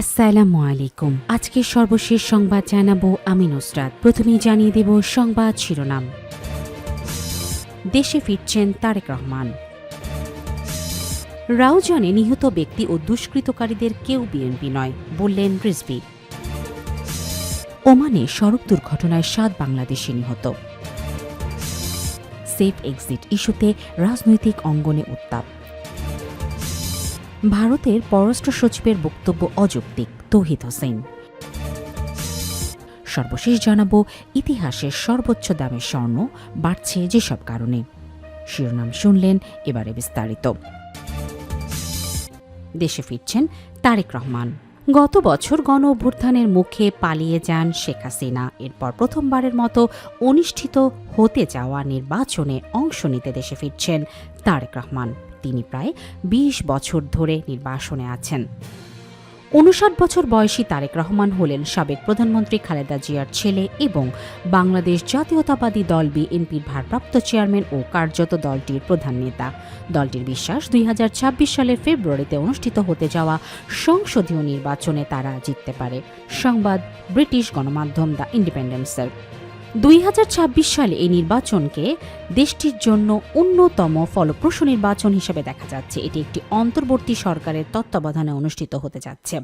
আসসালামু আলাইকুম। আজকে সর্বশেষ সংবাদ জানাব আমি নুসরাত প্রথমেই জানিয়ে দেব সংবাদ শিরোনাম। দেশে ফিরছেন তারেক রহমান। রাউজানে নিহত ব্যক্তি ও দুষ্কৃতকারীদের কেউ বিএনপি নয়, বললেন রিজভি। ওমানে সড়ক দুর্ঘটনায় সাত বাংলাদেশি নিহত। সেফ এক্সিট ইস্যুতে রাজনৈতিক অঙ্গনে উত্তাপ। ভারতের পররাষ্ট্র সচিবের বক্তব্য অযৌক্তিক, তৌহিদ হোসেন। সর্বশেষ জানাব, ইতিহাসের সর্বোচ্চ দামের স্বর্ণ বাড়ছে যেসব কারণে। শিরোনাম শুনলেন এবারে বিস্তারিত। দেশে ফিরছেন তারেক রহমান। গত বছর গণ অভ্যুত্থানের মুখে পালিয়ে যান শেখ হাসিনা। এরপর প্রথমবারের মতো অনুষ্ঠিত হতে যাওয়া নির্বাচনে অংশ নিতে দেশে ফিরছেন তারেক রহমান। তিনি প্রায় ২০ বছর ধরে নির্বাসনে আছেন। উনষাট বছর বয়সী তারেক রহমান হলেন সাবেক প্রধানমন্ত্রী খালেদা জিয়ার ছেলে এবং বাংলাদেশ জাতীয়তাবাদী দল বিএনপির ভারপ্রাপ্ত চেয়ারম্যান ও কার্যত দলটির প্রধান নেতা। দলটির বিশ্বাস, দুই হাজার ছাব্বিশ সালের ফেব্রুয়ারিতে অনুষ্ঠিত হতে যাওয়া সংসদীয় নির্বাচনে তারা জিততে পারে। সংবাদ, ব্রিটিশ গণমাধ্যম দ্য ইন্ডিপেন্ডেন্সের। দুই হাজার ছাব্বিশ সালে এই নির্বাচনকে দেশটির জন্য অন্যতম ফলপ্রসূ নির্বাচন হিসেবে দেখা যাচ্ছে। এটি একটি অন্তর্বর্তী সরকারের তত্ত্বাবধানে অনুষ্ঠিত হতে যাচ্ছে।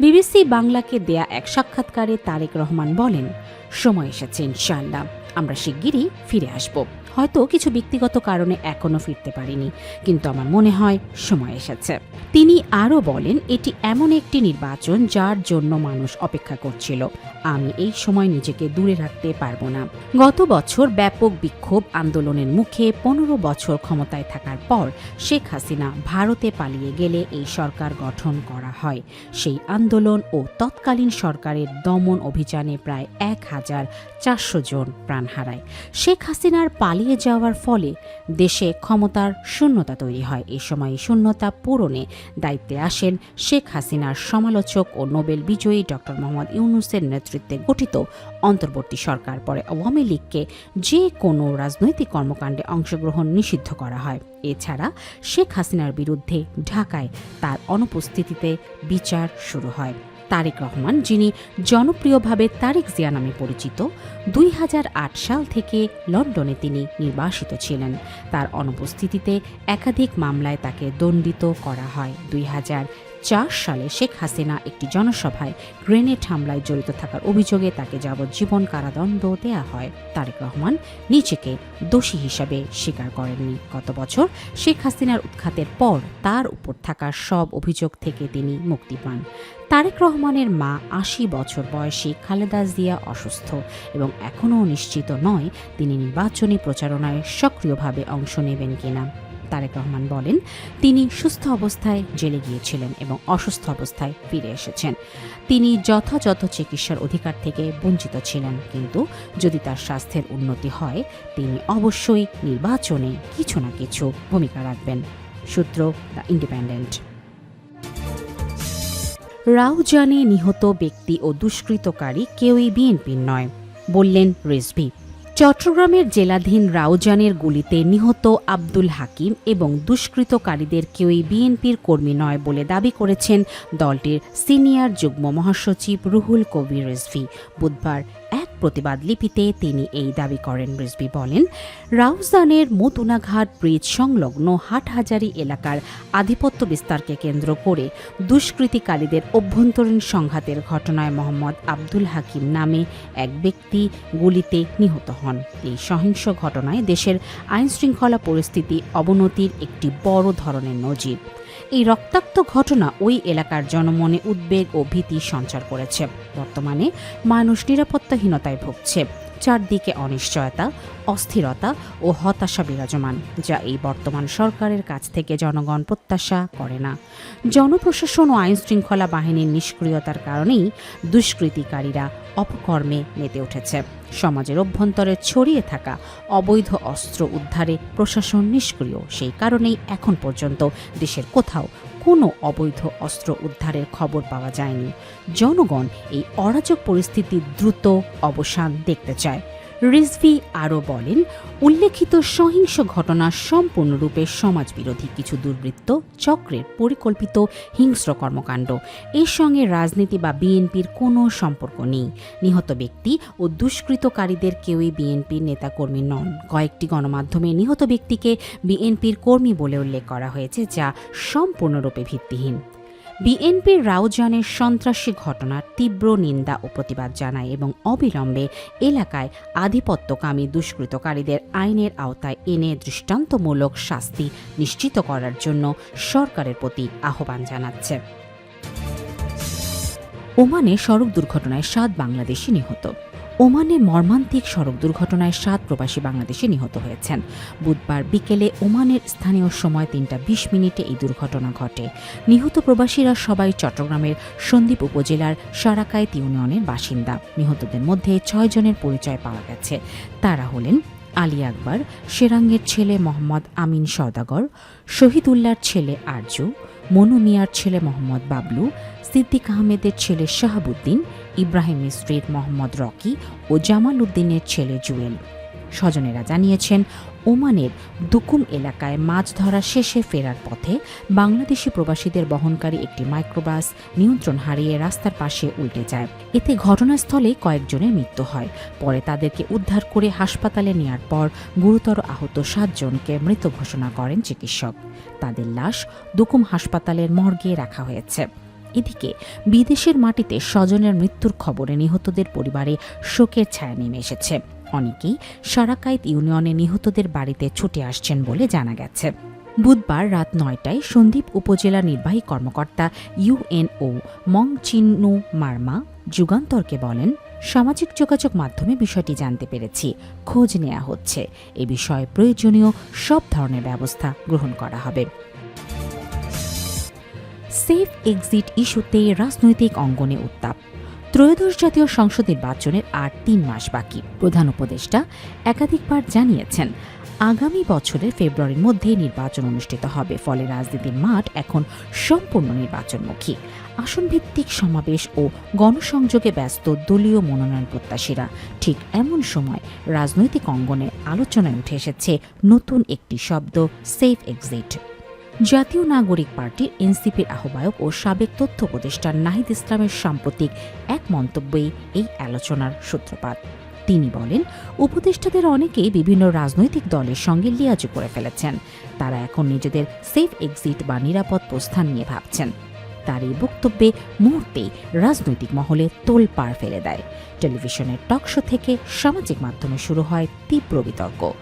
বিবিসি বাংলাকে দেয়া এক সাক্ষাৎকারে তারেক রহমান বলেন, সময় এসেছে ইনশাআল্লাহ। আমরা শিগগিরই ফিরে আসব। হয়তো কিছু ব্যক্তিগত কারণে এখনও ফিরতে পারিনি, কিন্তু আমার মনে হয় সময় এসেছে। তিনি আরও বলেন, এটি এমন একটি নির্বাচন যার জন্য মানুষ অপেক্ষা করছিল। আমি এই সময় নিজেকে দূরে রাখতে পারব না। গত বছর ব্যাপক বিক্ষোভ আন্দোলনের মুখে পনেরো বছর ক্ষমতায় থাকার পর শেখ হাসিনা ভারতে পালিয়ে গেলে এই সরকার গঠন করা হয়। সেই আন্দোলন ও তৎকালীন সরকারের দমন অভিযানে প্রায় এক হাজার চারশো জন প্রাণ হারায়। শেখ হাসিনার পালিয়ে যাওয়ার ফলে দেশে ক্ষমতার শূন্যতা তৈরি হয়। এ সময় শূন্যতা পূরণে দায়িত্বে আসেন শেখ হাসিনার সমালোচক ও নোবেল বিজয়ী ডক্টর মোহাম্মদ ইউনুসের নেতৃত্বে গঠিত অন্তর্বর্তী সরকার পরে আওয়ামী লীগকে যে কোনো রাজনৈতিক কর্মকাণ্ডে অংশগ্রহণ নিষিদ্ধ করা হয়। এছাড়া শেখ হাসিনার বিরুদ্ধে ঢাকায় তার অনুপস্থিতিতে বিচার শুরু হয়। তারেক রহমান, যিনি জনপ্রিয়ভাবে তারেক জিয়া নামে পরিচিত, দুই হাজার আট সাল থেকে লন্ডনে তিনি নির্বাসিত ছিলেন। তার অনুপস্থিতিতে একাধিক মামলায় তাকে দণ্ডিত করা হয়। দুই চার সালে শেখ হাসিনা একটি জনসভায় গ্রেনেড হামলায় জড়িত থাকার অভিযোগে তাকে যাবজ্জীবন কারাদণ্ড দেয়া হয়। তারেক রহমান নিজেকে দোষী হিসাবে স্বীকার করেননি। গত বছর শেখ হাসিনার উৎখাতের পর তার উপর থাকা সব অভিযোগ থেকে তিনি মুক্তি পান। তারেক রহমানের মা আশি বছর বয়সী খালেদা জিয়া অসুস্থ এবং এখনও নিশ্চিত নয় তিনি নির্বাচনী প্রচারণায় সক্রিয়ভাবে অংশ নেবেন কিনা। তারেক রহমান বলেন, তিনি সুস্থ অবস্থায় জেলে গিয়েছিলেন এবং অসুস্থ অবস্থায় ফিরে এসেছেন। তিনি যথাযথ চিকিৎসার অধিকার থেকে বঞ্চিত ছিলেন, কিন্তু যদি তার স্বাস্থ্যের উন্নতি হয়, তিনি অবশ্যই নির্বাচনে কিছু না কিছু ভূমিকা রাখবেন। সূত্র দ্য ইন্ডিপেন্ডেন্ট। রাউজানে নিহত ব্যক্তি ও দুষ্কৃতকারী কেউই বিএনপির নয়, বললেন রেজভি। চট্টগ্রামের জেলাধীন রাউজানের গুলিতে নিহত আব্দুল হাকিম এবং দুষ্কৃতকারীদের কেউই বিএনপির কর্মী নয় বলে দাবি করেছেন দলটির সিনিয়র যুগ্ম মহাসচিব রুহুল কবির রেজভি। বুধবার এক প্রতিবাদ লিপিতে তিনি এই দাবি করেন রিজবি বলেন, রাউজানের মতুনাঘাট ব্রিজ সংলগ্ন হাটহাজারি এলাকার আধিপত্য বিস্তারকে কেন্দ্র করে দুষ্কৃতিকারীদের অভ্যন্তরীণ সংঘাতের ঘটনায় মোহাম্মদ আব্দুল হাকিম নামে এক ব্যক্তি গুলিতে নিহত হন। এই সহিংস ঘটনায় দেশের আইনশৃঙ্খলা পরিস্থিতি অবনতির একটি বড় ধরনের নজির। এই রক্তাক্ত ঘটনা ওই এলাকার জনমনে উদ্বেগ ও ভীতি সঞ্চার করেছে। বর্তমানে মানুষ নিরাপত্তাহীনতায় ভুগছে। চারদিকে অনিশ্চয়তা, অস্থিরতা ও হতাশা বিরাজমান, যা এই বর্তমান সরকারের কাছ থেকে জনগণ প্রত্যাশা করে না। জনপ্রশাসন ও আইনশৃঙ্খলা বাহিনীর নিষ্ক্রিয়তার কারণেই দুষ্কৃতিকারীরা অপকর্মে মেতে উঠেছে। সমাজের অভ্যন্তরে ছড়িয়ে থাকা অবৈধ অস্ত্র উদ্ধারে প্রশাসন নিষ্ক্রিয়, সেই কারণেই এখন পর্যন্ত দেশের কোথাও কোনো অবৈধ অস্ত্র উদ্ধারের খবর পাওয়া যায়নি। জনগণ এই অরাজক পরিস্থিতির দ্রুত অবসান দেখতে চায়। রিজভি আরও বলেন, উল্লেখিত সহিংস ঘটনা সম্পূর্ণরূপে সমাজবিরোধী কিছু দুর্বৃত্ত চক্রের পরিকল্পিত হিংস্র কর্মকাণ্ড। এর সঙ্গে রাজনীতি বা বিএনপির কোনো সম্পর্ক নেই। নিহত ব্যক্তি ও দুষ্কৃতকারীদের কেউই বিএনপির নেতাকর্মী নন। কয়েকটি গণমাধ্যমে নিহত ব্যক্তিকে বিএনপির কর্মী বলে উল্লেখ করা হয়েছে, যা সম্পূর্ণরূপে ভিত্তিহীন। বিএনপির রাউজানের সন্ত্রাসী ঘটনার তীব্র নিন্দা ও প্রতিবাদ জানায় এবং অবিলম্বে এলাকায় আধিপত্যকামী দুষ্কৃতকারীদের আইনের আওতায় এনে দৃষ্টান্তমূলক শাস্তি নিশ্চিত করার জন্য সরকারের প্রতি আহ্বান জানাচ্ছে। ওমানে সড়ক দুর্ঘটনায় সাত বাংলাদেশি নিহত। ওমানে মর্মান্তিক সড়ক দুর্ঘটনায় সাত প্রবাসী বাংলাদেশি নিহত হয়েছেন। বুধবার বিকেলে ওমানের স্থানীয় সময় তিনটা বিশ মিনিটে এই দুর্ঘটনা ঘটে। নিহত প্রবাসীরা সবাই চট্টগ্রামের সন্দ্বীপ উপজেলার সারাকাইত ইউনিয়নের বাসিন্দা। নিহতদের মধ্যে ছয় জনের পরিচয় পাওয়া গেছে। তারা হলেন আলী আকবর, সেরাঙ্গের ছেলে মোহাম্মদ আমিন সওদাগর, শহীদুল্লাহর ছেলে আরজু মনু মিয়ার ছেলে মোহাম্মদ বাবলু, সিদ্দিক আহমেদের ছেলে শাহাবুদ্দিন ইব্রাহিমের স্ট্রিট মোহাম্মদ রকি ও জামাল উদ্দিনের ছেলে জুয়েল। স্বজনেরা জানিয়েছেন ওমানের দুকুম এলাকায় মাছ ধরা শেষে ফেরার পথে বাংলাদেশি প্রবাসীদের বহনকারী একটি মাইক্রোবাস নিয়ন্ত্রণ হারিয়ে রাস্তার পাশে উল্টে যায়। এতে ঘটনাস্থলে কয়েকজনের মৃত্যু হয়। পরে তাদেরকে উদ্ধার করে হাসপাতালে নেয়ার পর গুরুতর আহত সাতজনকে মৃত ঘোষণা করেন চিকিৎসক। তাদের লাশ দুকুম হাসপাতালের মর্গে রাখা হয়েছে। এদিকে বিদেশের মাটিতে স্বজনের মৃত্যুর খবরে নিহতদের পরিবারে শোকের ছায়া নেমে এসেছে। অনেকেই সারাকাইত ইউনিয়নে নিহতদের বাড়িতে ছুটে আসছেন বলে জানা গেছে। বুধবার রাত নয়টায় সন্দ্বীপ উপজেলা নির্বাহী কর্মকর্তা ইউএনও মং চিন্নু মার্মা যুগান্তরকে বলেন, সামাজিক যোগাযোগ মাধ্যমে বিষয়টি জানতে পেরেছি। খোঁজ নেওয়া হচ্ছে। এ বিষয়ে প্রয়োজনীয় সব ধরনের ব্যবস্থা গ্রহণ করা হবে। সেফ এক্সিট ইস্যুতে রাজনৈতিক অঙ্গনে উত্তাপ। ত্রয়োদশ জাতীয় সংসদ নির্বাচনের আর তিন মাস বাকি। প্রধান উপদেষ্টা একাধিকবার জানিয়েছেন, আগামী বছরের ফেব্রুয়ারির মধ্যে নির্বাচন অনুষ্ঠিত হবে, ফলে রাজনীতির মাঠ এখন সম্পূর্ণ নির্বাচনমুখী। আসনভিত্তিক সমাবেশ ও গণসংযোগে ব্যস্ত দলীয় মনোনয়ন প্রত্যাশীরা ঠিক এমন সময় রাজনৈতিক অঙ্গনে আলোচনায় উঠে এসেছে নতুন একটি শব্দ, সেফ এক্সিট। জাতীয় নাগরিক পার্টির এনসিপির আহ্বায়ক ও সাবেক তথ্য উপদেষ্টা নাহিদ ইসলামের সাম্প্রতিক এক মন্তব্যেই এই আলোচনার সূত্রপাত। তিনি বলেন, উপদেষ্টাদের অনেকেই বিভিন্ন রাজনৈতিক দলের সঙ্গে লিয়াজু করে ফেলেছেন। তারা এখন নিজেদের সেফ এক্সিট বা নিরাপদ প্রস্থান নিয়ে ভাবছেন। তার এই বক্তব্যে মুহূর্তেই রাজনৈতিক মহলে তোল তোলপাড় ফেলে দেয়। টেলিভিশনের টকশো থেকে সামাজিক মাধ্যমে শুরু হয় তীব্র বিতর্ক।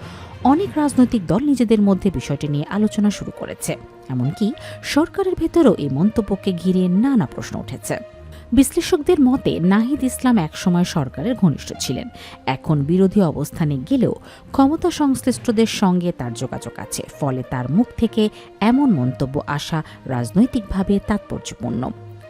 অনেক রাজনৈতিক দল নিজেদের মধ্যে বিষয়টি নিয়ে আলোচনা শুরু করেছে। এমনকি সরকারের ভেতরেও এই মন্তব্যকে ঘিরে নানা প্রশ্ন উঠেছে। বিশ্লেষকদের মতে, নাহিদ ইসলাম একসময় সরকারের ঘনিষ্ঠ ছিলেন। এখন বিরোধী অবস্থানে গেলেও ক্ষমতা সংশ্লিষ্টদের সঙ্গে তার যোগাযোগ আছে। ফলে তার মুখ থেকে এমন মন্তব্য আসা রাজনৈতিকভাবে তাৎপর্যপূর্ণ।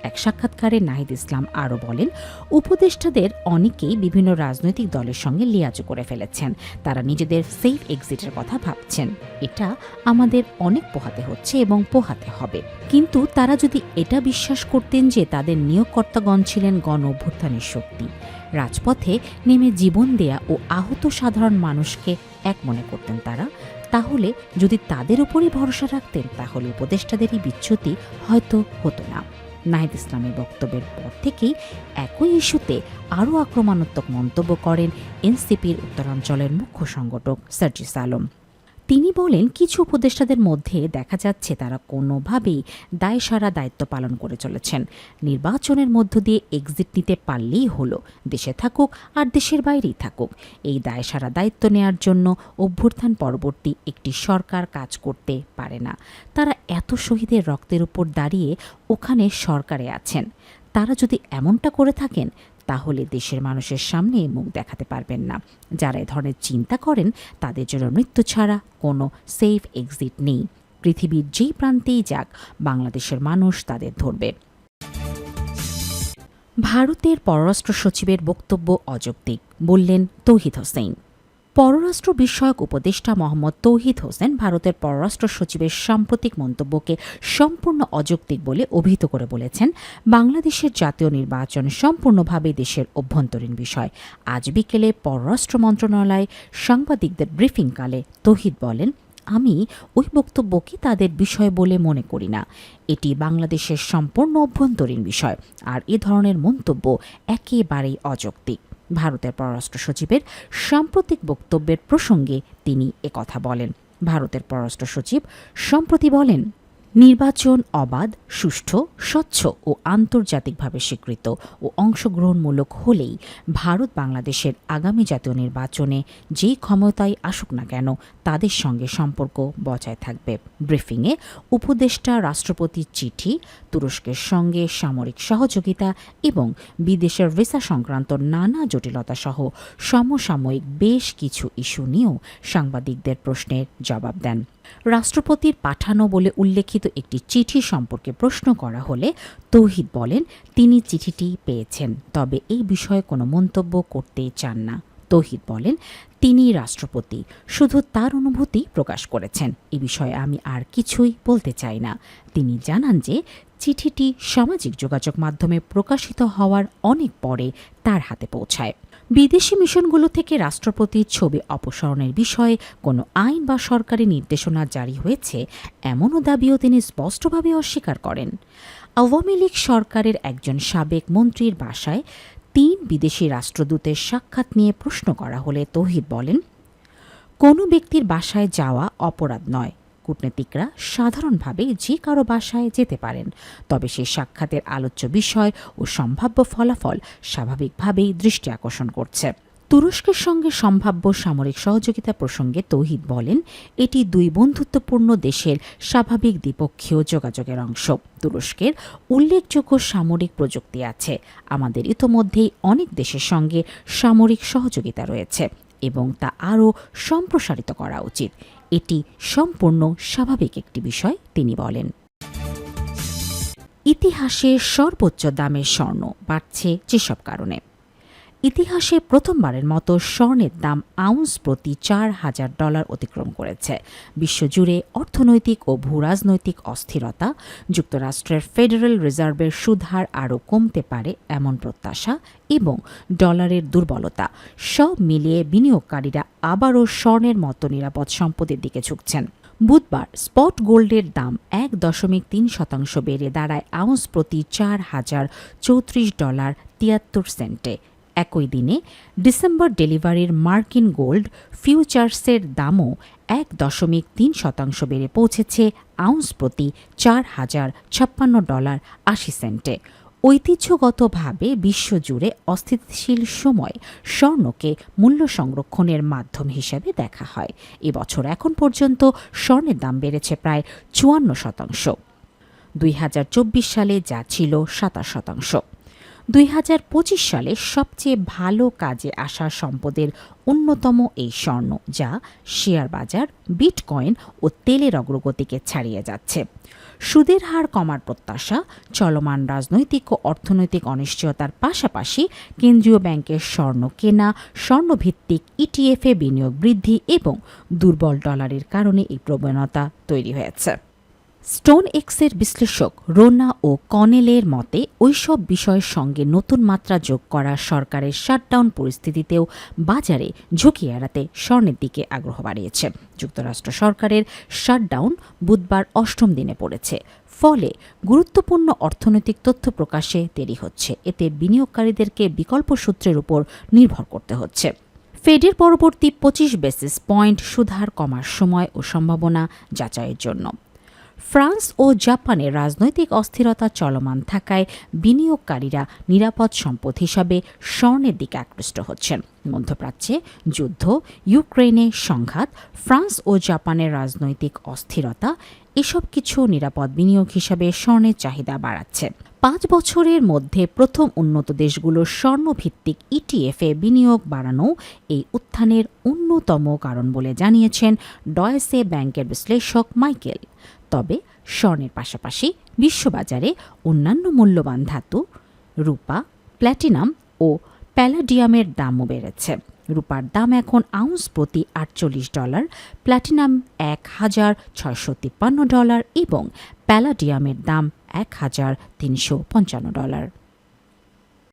এক সাক্ষাৎকারে নাহিদ ইসলাম আরও বলেন, উপদেষ্টাদের অনেকেই বিভিন্ন রাজনৈতিক দলের সঙ্গে লিয়াজু করে ফেলেছেন। তারা নিজেদের সেফ এক্সিটের কথা ভাবছেন। এটা আমাদের অনেক পোহাতে হচ্ছে এবং পোহাতে হবে। কিন্তু তারা যদি এটা বিশ্বাস করতেন যে তাদের নিয়োগকর্তাগণ ছিলেন গণ অভ্যুত্থানের শক্তি, রাজপথে নেমে জীবন দেয়া ও আহত সাধারণ মানুষকে এক মনে করতেন তারা, তাহলে যদি তাদের উপরই ভরসা রাখতেন, তাহলে উপদেষ্টাদেরই বিচ্যুতি হয়তো হতো না। নাহিদ ইসলামের বক্তব্যের পর থেকেই একই ইস্যুতে আরও আক্রমণাত্মক মন্তব্য করেন এনসিপির উত্তরাঞ্চলের মুখ্য সংগঠক সার্জিস আলম। তিনি বলেন, কিছু উপদেষ্টাদের মধ্যে দেখা যাচ্ছে তারা কোনোভাবেই দায়সারা দায়িত্ব পালন করে চলেছেন। নির্বাচনের মধ্য দিয়ে এক্সিট নিতে পারলেই হলো, দেশে থাকুক আর দেশের বাইরেই থাকুক। এই দায়সারা দায়িত্ব নেয়ার জন্য অভ্যুত্থান পরবর্তী একটি সরকার কাজ করতে পারে না। তারা এত শহীদের রক্তের উপর দাঁড়িয়ে ওখানে সরকারে আছেন। তারা যদি এমনটা করে থাকেন তাহলে দেশের মানুষের সামনে মুখ দেখাতে পারবেন না। যারা এ ধরনের চিন্তা করেন, তাদের জন্য মৃত্যু ছাড়া কোনো সেফ এক্সিট নেই। পৃথিবীর যেই প্রান্তেই যাক, বাংলাদেশের মানুষ তাদের ধরবে। ভারতের পররাষ্ট্র সচিবের বক্তব্য অযৌক্তিক, বললেন তৌহিদ হোসেন। পররাষ্ট্র বিষয়ক উপদেষ্টা মোহাম্মদ তৌহিদ হোসেন ভারতের পররাষ্ট্র সচিবের সাম্প্রতিক মন্তব্যকে সম্পূর্ণ অযৌক্তিক বলে অভিহিত করে বলেছেন, বাংলাদেশের জাতীয় নির্বাচন সম্পূর্ণভাবে দেশের অভ্যন্তরীণ বিষয়। আজ বিকেলে পররাষ্ট্র মন্ত্রণালয় সাংবাদিকদের ব্রিফিংকালে তৌহিদ বলেন, আমি ওই বক্তব্যকে তাদের বিষয় বলে মনে করি না। এটি বাংলাদেশের সম্পূর্ণ অভ্যন্তরীণ বিষয়, আর এ ধরনের মন্তব্য একেবারেই অযৌক্তিক। ভারতের পররাষ্ট্র সচিবের সাম্প্রতিক বক্তব্যের প্রসঙ্গে তিনি একথা বলেন। ভারতের পররাষ্ট্র সচিব সম্প্রতি বলেন নির্বাচন অবাধ, সুষ্ঠু, স্বচ্ছ ও আন্তর্জাতিকভাবে স্বীকৃত ও অংশগ্রহণমূলক হলেই ভারত বাংলাদেশের আগামী জাতীয় নির্বাচনে যেই ক্ষমতায় আসুক না কেন তাদের সঙ্গে সম্পর্ক বজায় থাকবে। ব্রিফিংয়ে উপদেষ্টা রাষ্ট্রপতির চিঠি, তুরস্কের সঙ্গে সামরিক সহযোগিতা এবং বিদেশের ভিসা সংক্রান্ত নানা জটিলতা সহ সমসাময়িক বেশ কিছু ইস্যু নিয়েও সাংবাদিকদের প্রশ্নের জবাব দেন। রাষ্ট্রপতির পাঠানো বলে উল্লেখিত একটি চিঠি সম্পর্কে প্রশ্ন করা হলে তৌহিদ বলেন, তিনি চিঠিটি পেয়েছেন, তবে এই বিষয়ে কোনো মন্তব্য করতে চান না। তৌহিদ বলেন, তিনি রাষ্ট্রপতি, শুধু তার অনুভূতি প্রকাশ করেছেন, এ বিষয়ে আমি আর কিছুই বলতে চাই না। তিনি জানান যে, চিঠিটি সামাজিক যোগাযোগ মাধ্যমে প্রকাশিত হওয়ার অনেক পরে তার হাতে পৌঁছায়। বিদেশি মিশনগুলো থেকে রাষ্ট্রপতির ছবি অপসারণের বিষয়ে কোনো আইন বা সরকারি নির্দেশনা জারি হয়েছে, এমনও দাবিও তিনি স্পষ্টভাবে অস্বীকার করেন। আওয়ামী লীগ সরকারের একজন সাবেক মন্ত্রীর বাসায় তিন বিদেশি রাষ্ট্রদূতের সাক্ষাৎ নিয়ে প্রশ্ন করা হলে তৌহিদ বলেন, কোনো ব্যক্তির বাসায় যাওয়া অপরাধ নয়। কূটনীতিকরা সাধারণভাবে যে কারও বাসায় যেতে পারেন। তবে সেই সাক্ষাতের আলোচ্য বিষয় ও সম্ভাব্য ফলাফল স্বাভাবিকভাবেই দৃষ্টি আকর্ষণ করছে। তুরস্কের সঙ্গে সম্ভাব্য সামরিক সহযোগিতা প্রসঙ্গে তৌহিদ বলেন, এটি দুই বন্ধুত্বপূর্ণ দেশের স্বাভাবিক দ্বিপক্ষীয় যোগাযোগের অংশ। তুরস্কের উল্লেখযোগ্য সামরিক প্রযুক্তি আছে। আমাদের ইতোমধ্যেই অনেক দেশের সঙ্গে সামরিক সহযোগিতা রয়েছে এবং তা আরও সম্প্রসারিত করা উচিত। এটি সম্পূর্ণ স্বাভাবিক একটি বিষয় তিনি বলেন। ইতিহাসে সর্বোচ্চ দামের স্বর্ণ বাড়ছে যেসব কারণে। ইতিহাসে প্রথমবারের মতো স্বর্ণের দাম আউন্স প্রতি চার হাজার ডলার অতিক্রম করেছে। বিশ্বজুড়ে অর্থনৈতিক ও ভূরাজনৈতিক অস্থিরতা, যুক্তরাষ্ট্রের ফেডারেল রিজার্ভের সুদহার আরও কমতে পারে এমন প্রত্যাশা এবং ডলারের দুর্বলতা, সব মিলিয়ে বিনিয়োগকারীরা আবারও স্বর্ণের মতো নিরাপদ সম্পদের দিকে ঝুঁকছেন। বুধবার স্পট গোল্ডের দাম এক দশমিক তিন শতাংশ বেড়ে দাঁড়ায় আউন্স প্রতি চার হাজার চৌত্রিশ ডলার তিয়াত্তর সেন্টে। একই দিনে ডিসেম্বর ডেলিভারির মার্কিন গোল্ড ফিউচার্সের দামও এক দশমিক তিন শতাংশ বেড়ে পৌঁছেছে আউন্স প্রতি চার হাজার ছাপ্পান্ন ডলার আশি সেন্টে। ঐতিহ্যগতভাবে বিশ্বজুড়ে অস্থিতিশীল সময় স্বর্ণকে মূল্য সংরক্ষণের মাধ্যম হিসেবে দেখা হয়। এবছর এখন পর্যন্ত স্বর্ণের দাম বেড়েছে প্রায় চুয়ান্ন শতাংশ। দুই হাজার চব্বিশ সালে যা ছিল সাতাশ শতাংশ। দুই হাজার পঁচিশ সালে সবচেয়ে ভালো কাজে আসা সম্পদের অন্যতম এই স্বর্ণ, যা শেয়ার বাজার, বিটকয়েন ও তেলের অগ্রগতিকে ছাড়িয়ে যাচ্ছে। সুদের হার কমার প্রত্যাশা, চলমান রাজনৈতিক ও অর্থনৈতিক অনিশ্চয়তার পাশাপাশি কেন্দ্রীয় ব্যাংকের স্বর্ণ কেনা, স্বর্ণভিত্তিক ইটিএফে বিনিয়োগ বৃদ্ধি এবং দুর্বল ডলারের কারণে এই প্রবণতা তৈরি হয়েছে। স্টোন এক্সের বিশ্লেষক রোনা ও কনেলের মতে, ওইসব বিষয়ের সঙ্গে নতুন মাত্রা যোগ করা সরকারের শাটডাউন পরিস্থিতিতেও বাজারে ঝুঁকি এড়াতে স্বর্ণের দিকে আগ্রহ বাড়িয়েছে। যুক্তরাষ্ট্র সরকারের শাটডাউন বুধবার অষ্টম দিনে পড়েছে। ফলে গুরুত্বপূর্ণ অর্থনৈতিক তথ্য প্রকাশে দেরি হচ্ছে। এতে বিনিয়োগকারীদেরকে বিকল্প সূত্রের উপর নির্ভর করতে হচ্ছে। ফেডের পরবর্তী পঁচিশ বেসিস পয়েন্ট সুধার কমার সময় ও সম্ভাবনা যাচাইয়ের জন্য। ফ্রান্স ও জাপানে রাজনৈতিক অস্থিরতা চলমান থাকায় বিনিয়োগকারীরা নিরাপদ সম্পদ হিসাবে স্বর্ণের দিকে আকৃষ্ট হচ্ছেন। মধ্যপ্রাচ্যে যুদ্ধ ইউক্রেনে সংঘাত, ফ্রান্স ও জাপানের রাজনৈতিক অস্থিরতা, এসব কিছু নিরাপদ বিনিয়োগ হিসাবে স্বর্ণের চাহিদা বাড়াচ্ছে। পাঁচ বছরের মধ্যে প্রথম উন্নত দেশগুলোর স্বর্ণভিত্তিক ইটিএফে বিনিয়োগ বাড়ানো এই উত্থানের অন্যতম কারণ বলে জানিয়েছেন ডয়েসে ব্যাংকের বিশ্লেষক মাইকেল। তবে স্বর্ণের পাশাপাশি বিশ্ববাজারে অন্যান্য মূল্যবান ধাতু, রূপা, প্ল্যাটিনাম ও প্যালাডিয়ামের দামও বেড়েছে। রূপার দাম এখন আউন্স প্রতি আটচল্লিশ ডলার, প্ল্যাটিনাম এক হাজার ছয়শো তিপ্পান্ন ডলার এবং প্যালাডিয়ামের দাম এক হাজার তিনশো পঞ্চান্ন ডলার।